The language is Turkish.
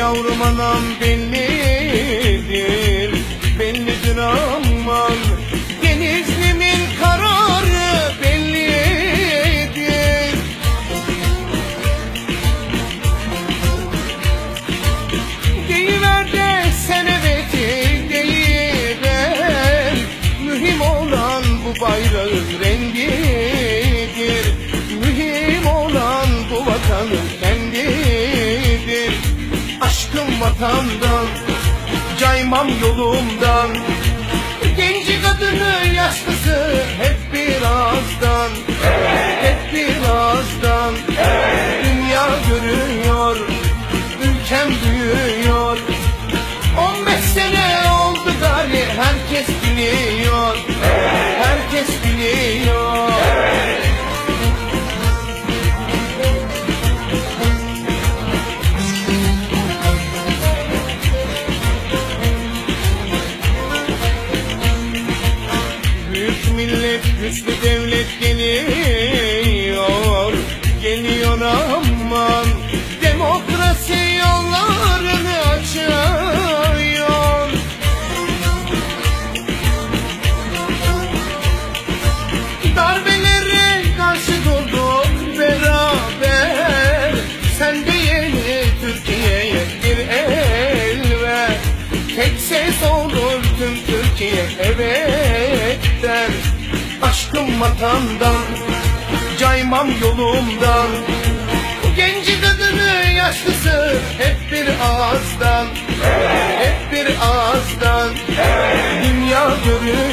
Yavrum anam bellidir Bellidir aman Denizlimin kararı bellidir Deyiver de sen eveti deyiver. Mühim olan bu bayrağın rengidir vatandan Caymam yolumdan. Genci kadını yaşlısı hep birazdan güçlü devlet geliyor Geliyor aman. Demokrasi yollarını açıyor. Darbelere karşı durduk beraber. Sen de yeni Türkiye'ye bir el ver Tek ses olur tüm Türkiye evet vatandan Caymam yolumdan. Genci kadını yaşlısı hep bir ağızdan. Hep bir ağızdan. Dünya görür